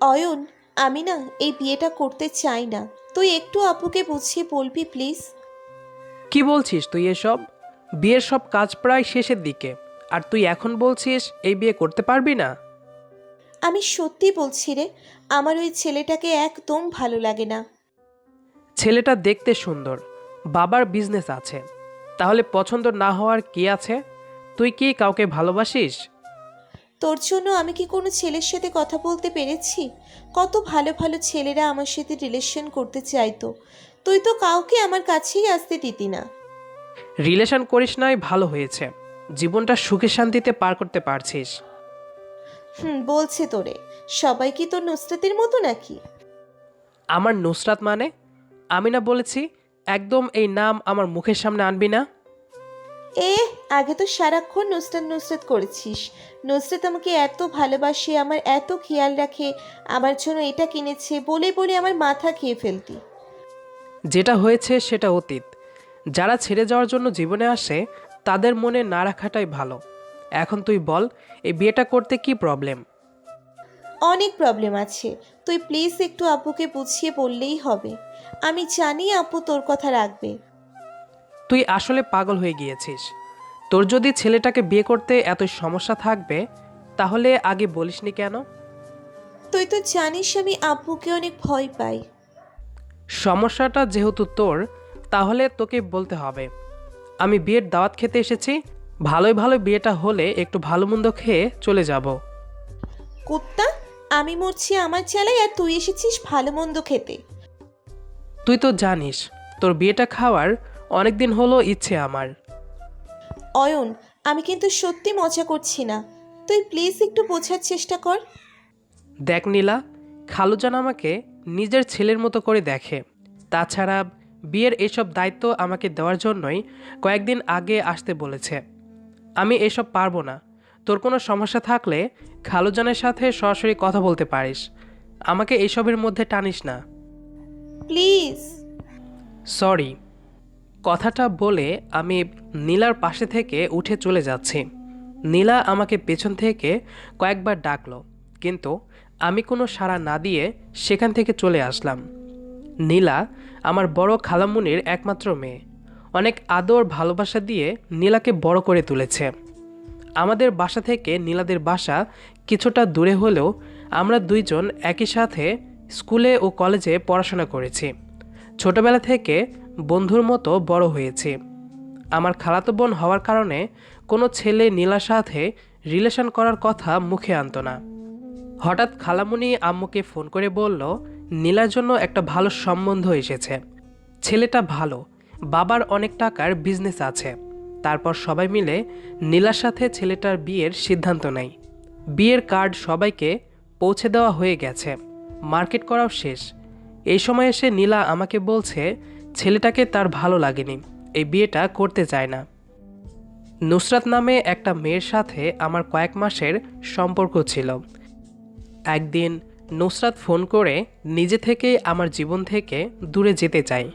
অয়ন আমি না এই বিয়েটা করতে চাই না। তুই একটু আপুকে বুঝিয়ে বলবি প্লিজ। কি বলছিস তুই এসব? বিয়ের সব কাজ প্রায় শেষের দিকে। আর তুই এখন বলছিস এই বিয়ে করতে পারবি না? আমি সত্যি বলছি রে আমার ওই ছেলেটাকে একদম ভালো লাগে না। ছেলেটা দেখতে সুন্দর বাবার বিজনেস আছে। তাহলে পছন্দ না হওয়ার কি আছে? তুই কি কাউকে ভালোবাসিস? তোর জন্য আমি কি কোনো ছেলের সাথে কথা বলতে পেরেছি? কত ভালো ভালো ছেলেরা আমার সাথে রিলেশন করতে চাইতো তুই তো কাউকে আমার কাছেই আসতে দিতি না। রিলেশন করিস নাই ভালো হয়েছে। জীবনটা সুখে শান্তিতে পার করতে পারছিস। হুম বলছে তোরে। সবাই কি তোর নুসরাতের মতো নাকি? আমার নুসরাত মানে? আমি না বলেছি একদম এই নাম আমার মুখের সামনে আনবি না? এ আগে তো সারাক্ষণ নুসরাত নুসরাত করেছিস। নুসরাত আমাকে এত ভালোবাসে আমার এত খেয়াল রাখে আমার জন্য এটা কিনেছে বলে বলে আমার মাথা খেয়ে ফেলতি। যেটা হয়েছে সেটা অতীত। যারা ছেড়ে যাওয়ার জন্য জীবনে আসে তাদের মনে না রাখাটাই ভালো। এখন তুই বল এই বিয়েটা করতে কি প্রবলেম অনেক প্রবলেম আছে। তুই প্লিজ একটু আপুকে বুঝিয়ে বললেই হবে। আমি জানি আপু তোর কথা রাখবে। তুই আসলে পাগল হয়ে গিয়েছিস। তোর যদি ছেলেটাকে বিয়ে করতে এত সমস্যা থাকবে তাহলে আগে বলিসনি কেন? তুই তো জানিস আমি আপুকে অনেক ভয় পাই। সমস্যাটা যেহেতু তোর তাহলে তোকে বলতে হবে। আমি বিয়ের দাওয়াত খেতে এসেছি ভালোই ভালো বিয়েটা হলে একটু ভালো মন্দ খেয়ে চলে যাব। কুত্তা আমি মরছি আমার চালাই আর তুই এসেছিস ভালো মন্দ খেতে। তুই তো জানিস তোর বিয়েটা খাওয়ার অনেক দিন হলো ইচ্ছে আমার। অয়ন আমি কিন্তু সত্যি মজা করছি না। তুই প্লিজ একটু বোঝার চেষ্টা কর। দেখ নীলা খালুজান আমাকে নিজের ছেলের মতো করে দেখে। তাছাড়া বিয়ের এসব দায়িত্ব আমাকে দেওয়ার জন্যই কয়েকদিন আগে আসতে বলেছে। আমি এসব পারব না। তোর কোনো সমস্যা থাকলে খালুজানের সাথে সরাসরি কথা বলতে পারিস। আমাকে এসবের মধ্যে টানিস না। প্লিজ। সরি। কথাটা বলে আমি নীলার পাশে থেকে উঠে চলে যাচ্ছি। নীলা আমাকে পেছন থেকে কয়েকবার ডাকলো, কিন্তু আমি কোনো সাড়া না দিয়ে সেখান থেকে চলে আসলাম। নীলা আমার বড় খালামুনির একমাত্র মেয়ে। অনেক আদর ভালোবাসা দিয়ে নীলাকে বড় করে তুলেছে। আমাদের বাসা থেকে নীলাদের বাসা কিছুটা দূরে হলেও আমরা দুইজন একই সাথে স্কুলে ও কলেজে পড়াশোনা করেছি। ছোটবেলা থেকে বন্ধুর মতো বড় হয়েছি। আমার খালাতো বোন হওয়ার কারণে কোনো ছেলে নীলার সাথে রিলেশন করার কথা মুখে আনতো না। হঠাৎ খালামুনি আম্মুকে ফোন করে বলল, নীলার জন্য একটা ভালো সম্বন্ধ এসেছে। ছেলেটা ভালো, বাবার অনেক টাকার বিজনেস আছে। তারপর সবাই মিলে নীলার সাথে ছেলেটার বিয়ের সিদ্ধান্ত নেয়। বিয়ের কার্ড সবাইকে পৌঁছে দেওয়া হয়ে গেছে। মার্কেট করাও শেষ। এই সময় এসে নীলা আমাকে বলছে ছেলেটাকে তার ভালো লাগেনি। এই বিয়েটা করতে চায় না। নুসরাত নামে একটা মেয়ের সাথে আমার কয়েক মাসের সম্পর্ক ছিল। একদিন নুসরাত ফোন করে নিজে থেকেই আমার জীবন থেকে দূরে যেতে চাই।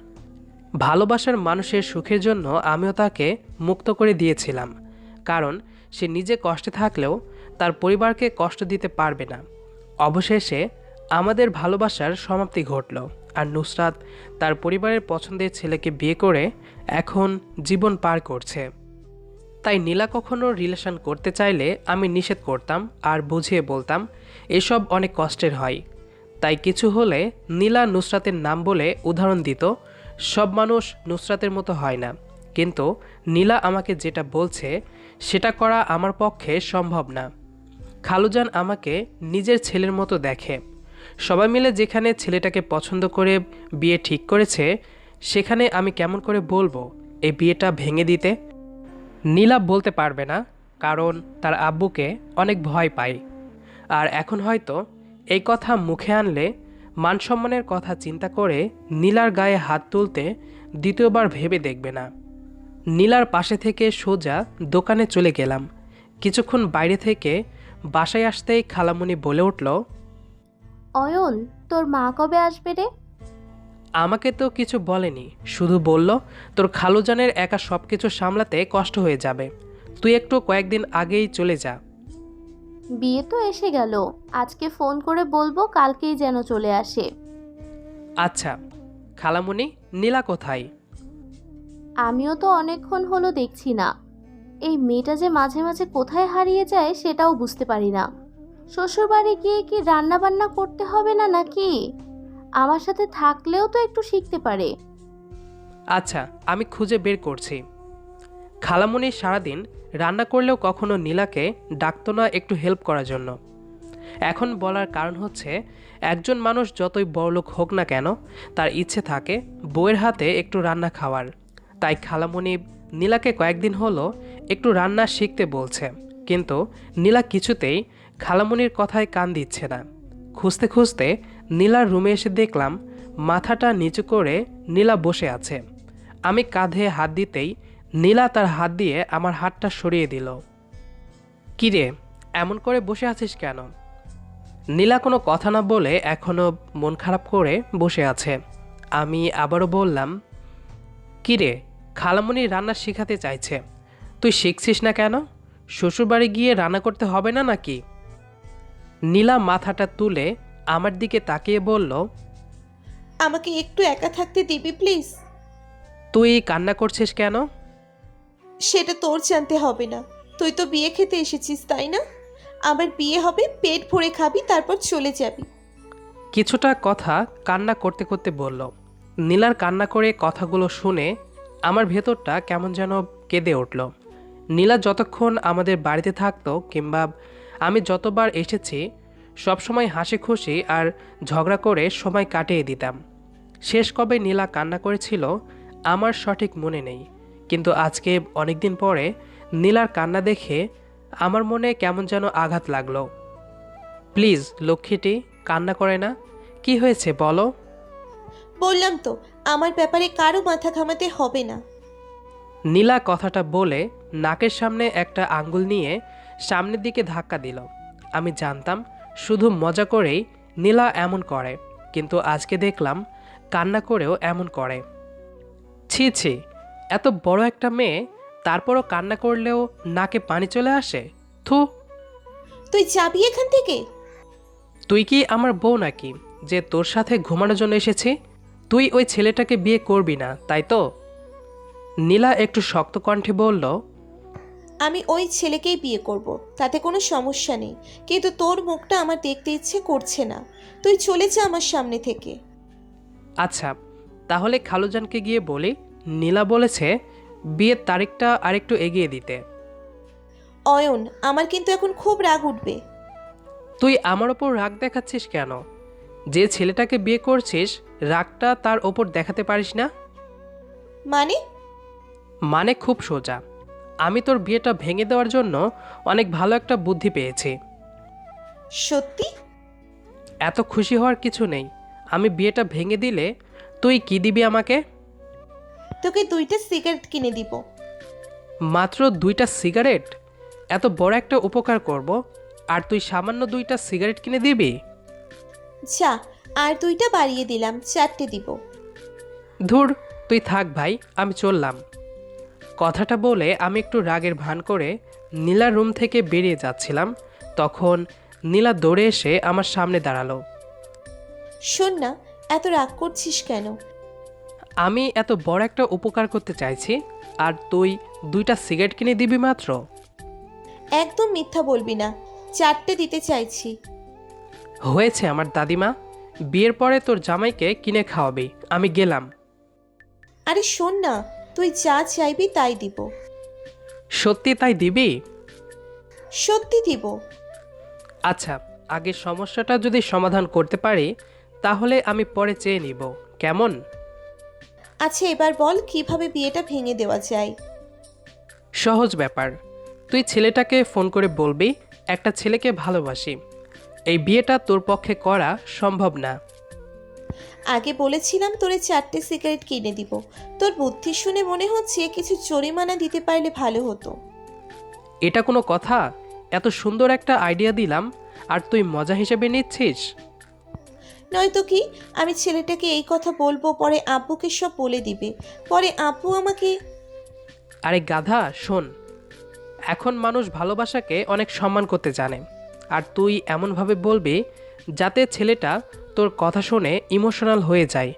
ভালোবাসার মানুষের সুখের জন্য আমিও তাকে মুক্ত করে দিয়েছিলাম। কারণ সে নিজে কষ্টে থাকলেও তার পরিবারকে কষ্ট দিতে পারবে না। অবশেষে আমাদের ভালোবাসার সমাপ্তি ঘটল। আর নুসরাত তার পরিবারের পছন্দের ছেলেকে বিয়ে করে এখন জীবন পার করছে। তাই নীলা কখনো রিলেশন করতে চাইলে আমি নিষেধ করতাম আর বুঝিয়ে বলতাম, এসব অনেক কষ্টের হয়। তাই কিছু হলে নীলা নুসরাতের নাম বলে উদাহরণ দিত, সব মানুষ নুসরাতের মতো হয় না। কিন্তু নীলা আমাকে যেটা বলছে, সেটা করা আমার পক্ষে সম্ভব না। খালুজান আমাকে নিজের ছেলের মতো দেখে। সবাই মিলে যেখানে ছেলেটাকে পছন্দ করে বিয়ে ঠিক করেছে, সেখানে আমি কেমন করে বলব এই বিয়েটা ভেঙে দিতে? নীলা বলতে পারবে না, কারণ তার আব্বুকে অনেক ভয় পায়। আর এখন হয়তো এই কথা মুখে আনলে মানসম্মানের কথা চিন্তা করে নীলার গায়ে হাত তুলতে দ্বিতীয়বার ভেবে দেখবে না। নীলার পাশে থেকে সোজা দোকানে চলে গেলাম। কিছুক্ষণ বাইরে থেকে বাসায় আসতেই খালামুনি বলে উঠল অয়ন তোর মা কবে আসবে রে? আমাকে তো কিছু বলেনি শুধু বলল তোর খালুজানের একা সব কিছু সামলাতে কষ্ট হয়ে যাবে। তুই একটু কয়েকদিন আগেই চলে যা। বিয়ে তো এসে গেল আজকে ফোন করে বলব কালকেই যেন চলে আসে। আচ্ছা খালামুনি নীলা কোথায়? আমিও তো অনেকক্ষণ হলো দেখছি না। এই মেয়েটা যে মাঝে মাঝে কোথায় হারিয়ে যায় সেটাও বুঝতে পারি না। শ্বশুরবাড়ি গিয়ে কি রান্না বান্না করতে হবে না নাকি? আমার সাথে থাকলেও তো একটু শিখতে পারে। আচ্ছা আমি খুঁজে বের করছি। খালামুনি সারাদিন রান্না করলেও কখনো নীলাকে ডাকতো না একটু হেল্প করার জন্য। এখন বলার কারণ হচ্ছে, একজন মানুষ যতই বড়লোক হোক না কেন, তার ইচ্ছে থাকে বউয়ের হাতে একটু রান্না খাওয়ার। তাই খালামুনি নীলাকে কয়েকদিন হলো একটু রান্না শিখতে বলছে। কিন্তু নীলা কিছুতেই খালামুনির কথায় কান দিচ্ছে না। খুঁজতে খুঁজতে নীলার রুমে এসে দেখলাম মাথাটা নিচু করে নীলা বসে আছে। আমি কাঁধে হাত দিতেই নীলা তার হাত দিয়ে আমার হাতটা সরিয়ে দিল। কিরে এমন করে বসে আছিস কেন? নীলা কোনো কথা না বলে এখনও মন খারাপ করে বসে আছে। আমি আবারও বললাম কিরে খালামণি রান্না শেখাতে চাইছে। তুই শিখছিস না কেন? শ্বশুরবাড়ি গিয়ে রান্না করতে হবে না নাকি? নীলা মাথাটা তুলে আমার দিকে তাকিয়ে বলল আমাকে একটু একা থাকতে দিবি প্লিজ? তুই কান্না করছিস কেন? সেটা তোর জানতে হবে না। তুই তো বিয়ে খেতে এসেছিস তাই না? আবার বিয়ে হবে পেট ভরে খাবি তারপর চলে যাবি। কিছুটা কথা কান্না করতে করতে বলল। নীলার কান্না করে কথাগুলো শুনে আমার ভেতরটা কেমন যেন কেঁদে উঠল। নীলা যতক্ষণ আমাদের বাড়িতে থাকতো কিংবা আমি যতবার এসেছি সবসময় হাসি খুশি আর ঝগড়া করে সময় কাটিয়ে দিতাম। শেষ কবে নীলা কান্না করেছিল আমার সঠিক মনে নেই। কিন্তু আজকে অনেক দিন পরে নীলার কান্না দেখে আমার মনে কেমন যেন আঘাত লাগল। প্লিজ লক্ষ্মীটি কান্না করে না। কি হয়েছে বলো। বললাম তো আমার ব্যাপারে কারও মাথা ঘামাতে হবে না। নীলা কথাটা বলে নাকের সামনে একটা আঙ্গুল নিয়ে সামনের দিকে ধাক্কা দিল। আমি জানতাম শুধু মজা করেই নীলা এমন করে কিন্তু আজকে দেখলাম কান্না করেও এমন করে। ছি ছি এত বড় একটা মেয়ে তারপরও কান্না করলেও নাকে পানি চলে আসে? থু। তুই যাবি এখান থেকে? তুই কি আমার বউ নাকি যে তোর সাথে ঘুমানোর জন্য এসেছি? তুই ওই ছেলেটাকে বিয়ে করবি না তাই তো? নীলা একটু শক্ত কণ্ঠে বলল আমি ওই ছেলেকেই বিয়ে করব। তাতে কোনো সমস্যা নেই। কিন্তু তোর মুখটা আমার দেখতে ইচ্ছে করছে না। তুই চলে যা আমার সামনে থেকে। আচ্ছা তাহলে খালুজানকে গিয়ে বলি। নীলা বলেছে বিয়ের তারিখটা আরেকটু এগিয়ে দিতে। অয়ন আমার কিন্তু এখন খুব রাগ উঠবে। তুই আমার ওপর রাগ দেখাচ্ছিস কেন? যে ছেলেটাকে বিয়ে করছিস রাগটা তার ওপর দেখাতে পারিস না? মানে? মানে খুব সোজা। আমি তোর বিয়েটা ভেঙে দেওয়ার জন্য অনেক ভালো একটা বুদ্ধি পেয়েছি। সত্যি? এত খুশি হওয়ার কিছু নেই। আমি বিয়েটা ভেঙে দিলে তুই কি দিবি আমাকে? তোকে দুইটা সিগারেট কিনে দিব। মাত্র দুইটা সিগারেট? এত বড় একটা উপকার করব। আর তুই সামান্য দুইটা সিগারেট কিনে দিবি? যা আর দুইটা বাড়িয়ে দিলাম চারটে দিব। ধুর তুই থাক ভাই আমি চললাম। কথাটা বলে আমি একটু রাগের ভান করে নীলার রুম থেকে বেরিয়ে যাচ্ছিলাম। তখন নীলা দৌড়ে এসে আমার সামনে দাঁড়াল। শোন না এত রাগ করছিস কেন? আমি এত বড় একটা উপকার করতে চাইছি আর তুই দুইটা সিগারেট কিনে দিবি মাত্র? একদম মিথ্যা বলবি না চারটে দিতে চাইছি। হয়েছে আমার দাদিমা বিয়ের পরে তোর জামাইকে কিনে খাওয়াবি আমি গেলাম। আরে শোন না তুই যা চাইবি তাই দিব। সত্যি তাই দিবি? সত্যি দিব। আচ্ছা আগে সমস্যাটা যদি সমাধান করতে পারি তাহলে আমি পরে চেয়ে নিব। কেমন? আচ্ছা এবার বল কীভাবে বিয়েটা ভেঙে দেওয়া যায়? সহজ ব্যাপার। তুই ছেলেটাকে ফোন করে বলবি একটা ছেলেকে ভালোবাসি। এই বিয়েটা তোর পক্ষে করা সম্ভব না। আগে বলেছিলাম তোরে চারটে সিগারেট কিনে দিব। তোর বুদ্ধি শুনে মনে হচ্ছে কিছু জরিমানা দিতে পারলে ভালো হতো। এটা কোনো কথা? এত সুন্দর একটা আইডিয়া দিলাম আর তুই মজা হিসেবে নিচ্ছিস? নয়তো কি? আমি ছেলেটাকে এই কথা বলব পরে আব্বুকে সব বলে দিবে। পরে আব্বু আমাকে আরে গাধা শোন। এখন মানুষ ভালোবাসাকে অনেক সম্মান করতে জানে। আর তুই এমনভাবে বলবি যাতে ছেলেটা তোর কথা শুনে ইমোশনাল হয়ে যায়।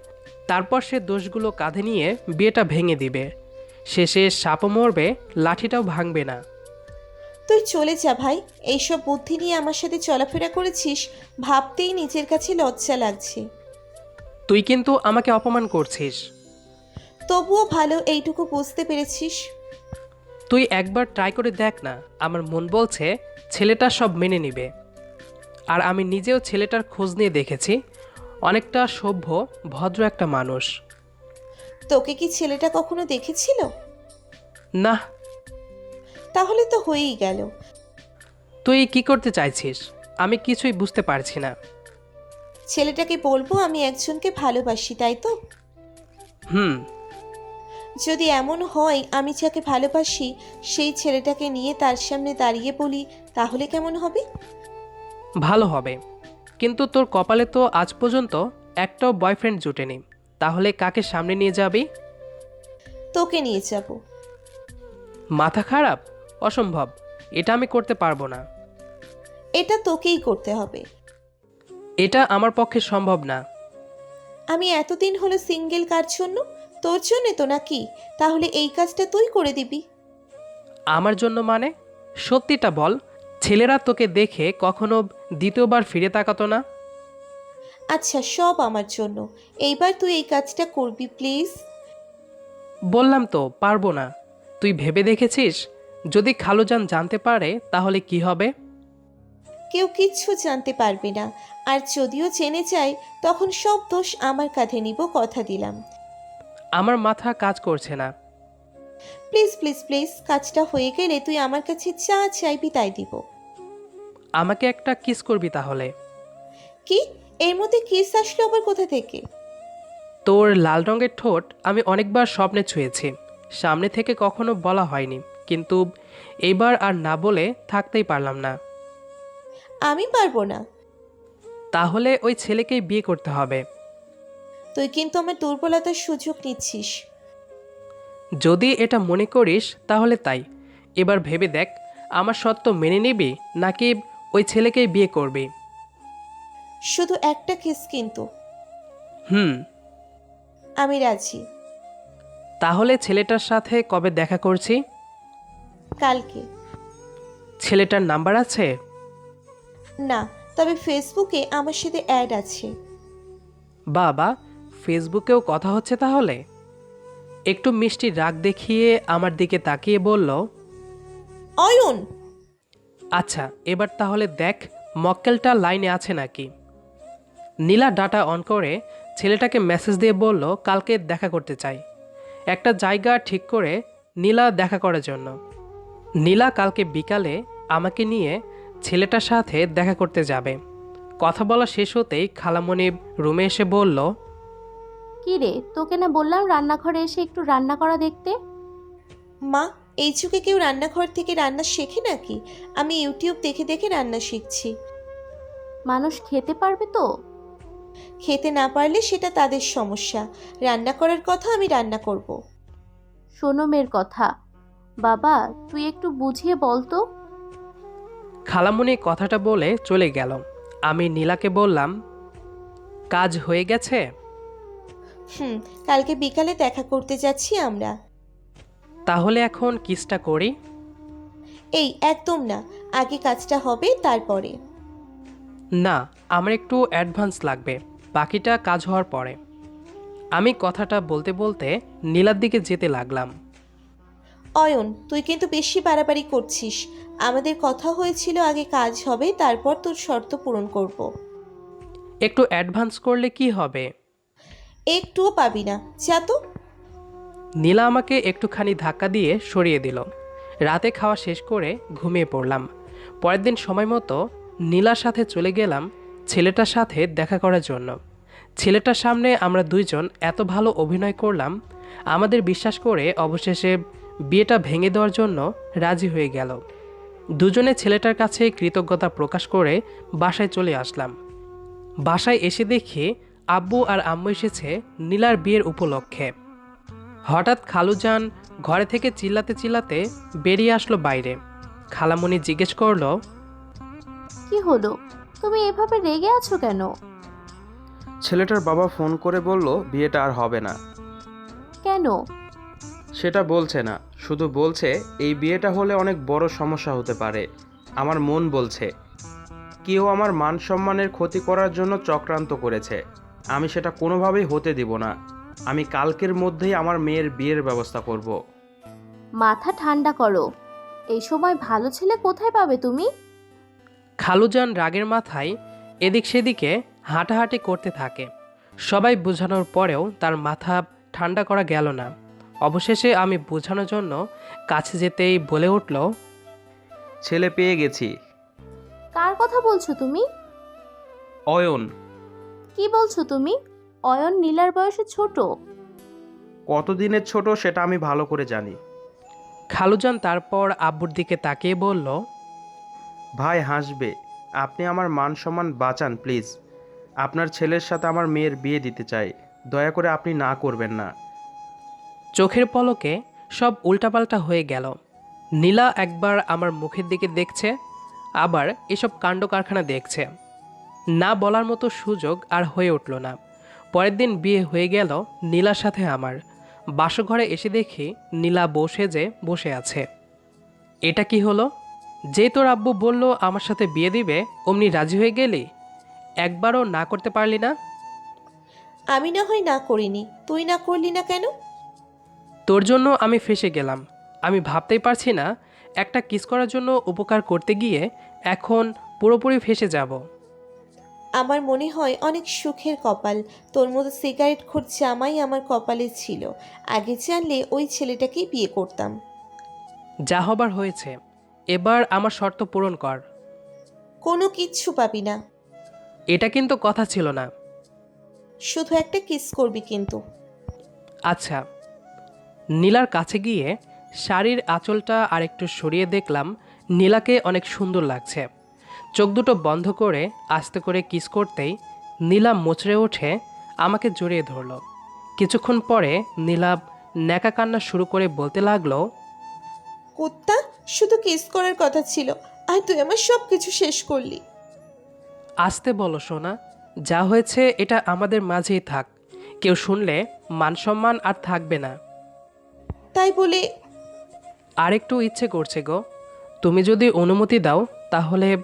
তারপর সে দোষগুলো কাঁধে নিয়ে বিয়েটা ভেঙে দিবে। শেষে সাপও মরবে লাঠিটাও ভাঙবে না। তুই চলে যা ভাই। এইসব বুদ্ধি নিয়ে আমার সাথে চলাফেরা করেছিস ভাবতেই নিজের কাছে লজ্জা লাগছে। তুই কিন্তু আমাকে অপমান করছিস। তবুও ভালো এইটুকু বুঝতে পেরেছিস। তুই একবার ট্রাই করে দেখ না আমার মন বলছে ছেলেটা সব মেনে নিবে। আর আমি নিজেও ছেলেটার খোঁজ নিয়ে দেখেছি। অনেকটা সভ্য ভদ্র একটা মানুষ। তোকে কি ছেলেটা কখনো দেখেছিল? না। তাহলে তো হয়েই গেল। তুই কি করতে চাইছিস? আমি কিছুই বুঝতে পারছি না। ছেলেটাকে বলব আমি একজনকে ভালোবাসি তাই তো? হুম। যদি এমন হয় আমি যাকে ভালোবাসি সেই ছেলেটাকে নিয়ে তার সামনে দাঁড়িয়ে বলি তাহলে কেমন হবে? ভালো হবে। কিন্তু তোর কপালে তো আজ পর্যন্ত একটাও বয়ফ্রেন্ড জুটেনি। তাহলে কাকে সামনে নিয়ে যাবি? তোকে নিয়ে যাব। মাথা খারাপ? অসম্ভব। এটা আমি করতে পারব না। এটা তোকেই করতে হবে। এটা আমার পক্ষে সম্ভব না। আমি এতদিন হলো সিঙ্গেল কার জন্য? তোর জন্য তো নাকি? তাহলে এই কাজটা তুই করে দিবি। আমার জন্য মানে? সত্যিটা বল। ছেলেরা তোকে দেখে কখনো দ্বিতীয়বার ফিরে তাকাতো না? আচ্ছা সব আমার জন্য। এইবার তুই এই কাজটা করবি প্লিজ। বললাম তো পারব না। তুই ভেবে দেখেছিস? যদি খালুজান জানতে পারে তাহলে কি হবে? কেউ কিচ্ছু জানতে পারবে না। আর যদিও জেনে যায় তখন সব দোষ আমার কাঁধে নিব কথা দিলাম। আমার মাথা কাজ করছে না। প্লিজ প্লিজ প্লিজ কাজটা হয়ে গেলে তুই আমার কাছে যা চাইবি তাই দিব। আমাকে একটা কিস করবি তাহলে। কি? এর মধ্যে কিস আসলো আবার কোথা থেকে? তোর লাল রঙের ঠোঁট আমি অনেকবার স্বপ্নে ছুঁয়েছি। সামনে থেকে কখনো বলা হয়নি কিন্তু এইবার আর না বলে থাকতেই পারলাম না। আমি পারব না। তাহলে ওই ছেলেকেই বিয়ে করতে হবে। তুই কিন্তু আমার দুর্বলতার সুযোগ নিচ্ছিস। যদি এটা মনে করিস তাহলে তাই। এবার ভেবে দেখ আমার সত্য মেনে নিবি নাকি ওই ছেলেকেই বিয়ে করবে। শুধু একটা কিস কিন্তু। হুম। আমি রাজি। তাহলে ছেলেটার সাথে কবে দেখা করছি? কালকে। ছেলেটার নাম্বার আছে? না তবে ফেসবুকে আমার সাথে অ্যাড আছে। বাবা ফেসবুকেও কথা হচ্ছে তাহলে? একটু মিষ্টি রাগ দেখিয়ে আমার দিকে তাকিয়ে বলল অয়ন! আচ্ছা এবার তাহলে দেখ মক্কেলটা লাইনে আছে নাকি। নীলা ডাটা অন করে ছেলেটাকে মেসেজ দিয়ে বলল কালকে দেখা করতে চাই। একটা জায়গা ঠিক করে নীলা দেখা করার জন্য। নীলা কালকে বিকালে আমাকে নিয়ে ছেলেটার সাথে দেখা করতে যাবে। কথা বলা শেষ হতেই খালামণি রুমে এসে বলল কি রে তোকে না বললাম রান্নাঘরে এসে একটু রান্না করা দেখতে? মা এই যুগে কেউ রান্নাঘর থেকে রান্না শেখে নাকি? আমি ইউটিউব দেখে দেখে রান্না শিখছি। মানুষ খেতে পারবে তো? খেতে না পারলে সেটা তাদের সমস্যা। রান্না করার কথা আমি রান্না করব। সোনমের কথা। বাবা তুই একটু বুঝিয়ে বল তো। খালামণি কথাটা বলে চলে গেল। আমি নীলাকে বললাম কাজ হয়ে গেছে? হুম কালকে বিকালে দেখা করতে যাচ্ছি আমরা। তাহলে এখন কিসটা করি? এই একদম না। আগে কাজটা হবে তারপরে। না আমার একটু অ্যাডভান্স লাগবে। বাকিটা কাজ হওয়ার পরে। আমি কথাটা বলতে বলতে নীলার দিকে যেতে লাগলাম। অয়ন তুই কিন্তু বেশি বাড়াবাড়ি করছিস। আমাদের কথা হয়েছিল আগে কাজ হবে তারপর তোর শর্ত পূরণ করব। একটু অ্যাডভান্স করলে কি হবে? একটুও পাবি না। যা তো। নীলা আমাকে একটুখানি ধাক্কা দিয়ে সরিয়ে দিল। রাতে খাওয়া শেষ করে ঘুমিয়ে পড়লাম। পরের দিন সময় মতো নীলার সাথে চলে গেলাম ছেলেটার সাথে দেখা করার জন্য। ছেলেটার সামনে আমরা দুইজন এত ভালো অভিনয় করলাম, আমাদের বিশ্বাস করে অবশেষে বিয়েটা ভেঙে দেওয়ার জন্য রাজি হয়ে গেল। দুজনে ছেলেটার কাছে কৃতজ্ঞতা প্রকাশ করে বাসায় চলে আসলাম। বাসায় এসে দেখি আব্বু আর আম্মু এসেছে নীলার বিয়ের উপলক্ষে। হঠাৎ খালুজান ঘরে থেকে চিল্লাতে চিল্লাতে বেরিয়ে আসলো বাইরে। খালামণি জিজ্ঞেস করল কি হলো? তুমি এভাবে রেগে আছো কেন? ছেলেটার বাবা ফোন করে বলল বিয়েটা আর হবে না। কেন? সেটা বলছে না। শুধু বলছে এই বিয়েটা হলে অনেক বড় সমস্যা হতে পারে। আমার মন বলছে। কেউ আমার মান সম্মানের ক্ষতি করার জন্য চক্রান্ত করেছে। আমি সেটা কোনোভাবেই হতে দিব না। আমি কালকের মধ্যেই আমার মেয়ের বিয়ের ব্যবস্থা করব। মাথা ঠান্ডা করো। এই সময় ভালো ছেলে কোথায় পাবে তুমি? খালুজান রাগের মাথায় এদিক সেদিকে হাঁটাহাঁটি করতে থাকে। সবাই বোঝানোর পরেও তার মাথা ঠান্ডা করা গেল না। অবশেষে আমি বোঝানোর জন্য কাছে যেতেই বলে উঠল ছেলে পেয়ে গেছি। কার কথা বলছো তুমি? অয়ন। কি বলছো তুমি? অয়ন নীলার বয়সে ছোট। কতদিনের ছোট সেটা আমি ভালো করে জানি। খালুজান তারপর আব্বুর দিকে তাকিয়ে বলল ভাই হাসবে। আপনি আমার মান সম্মান বাঁচান প্লিজ। আপনার ছেলের সাথে আমার মেয়ের বিয়ে দিতে চাই। দয়া করে আপনি না করবেন না। চোখের পলকে সব উল্টাপাল্টা হয়ে গেল। নীলা একবার আমার মুখের দিকে দেখছে আবার এসব কাণ্ড কারখানা দেখছে। না বলার মতো সুযোগ আর হয়ে উঠল না। পরের দিন বিয়ে হয়ে গেল নীলার সাথে আমার। বাসঘরে এসে দেখি নীলা বসে যে বসে আছে। এটা কি হলো? যে তোর আব্বু বলল আমার সাথে বিয়ে দিবে অমনি রাজি হয়ে গেলি? একবারও না করতে পারলি না? আমি না হয় না করিনি। তুই না করলি না কেন? তোর জন্য আমি ফেসে গেলাম। আমি ভাবতেই পারছি না একটা কিস করার জন্য উপকার করতে গিয়ে এখন পুরোপুরি ফেসে যাব। আমার মনে হয় অনেক সুখের কপাল। তোর মতো সিগারেট খোর জামাই আমার কপালে ছিল। আগে জানলে ওই ছেলেটাকেই বিয়ে করতাম। যা হবার হয়েছে এবার আমার শর্ত পূরণ কর। কোনো কিচ্ছু পাবি না। এটা কিন্তু কথা ছিল না। শুধু একটা কিস করবি কিন্তু। আচ্ছা নীলার কাছে গিয়ে শাড়ির আঁচলটা আরেকটু সরিয়ে দেখলাম। নীলাকে অনেক সুন্দর লাগছে। চোখ দুটো বন্ধ করে আস্তে করে কিস করতেই নীলা মোচড়ে ওঠে আমাকে জড়িয়ে ধরলো। কিছুক্ষণ পরে নীলা ন্যাকা কান্না শুরু করে বলতে লাগল কুত্তা শুধু কিস করার কথা ছিল আর তুই আমার সব কিছু শেষ করলি। আসতে বলো সোনা যা হয়েছে এটা আমাদের মাঝেই থাক। কেউ শুনলে মান সম্মান আর থাকবে না। তাই বলে আরেকটু ইচ্ছে করছে গো। তুমি যদি অনুমতি দাও তাহলে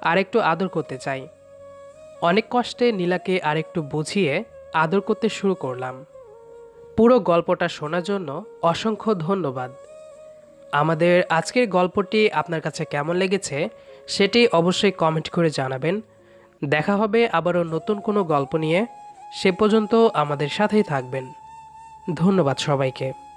আরেকটু আদর করতে চাই। অনেক কষ্টে নীলাকে আরেকটু বুঝিয়ে আদর করতে শুরু করলাম। পুরো গল্পটা শোনার জন্য অসংখ্য ধন্যবাদ। আমাদের আজকের গল্পটি আপনার কাছে কেমন লেগেছে সেটি অবশ্যই কমেন্ট করে জানাবেন। দেখা হবে আবারও নতুন কোনো গল্প নিয়ে। সে পর্যন্ত আমাদের সাথেই থাকবেন। ধন্যবাদ সবাইকে।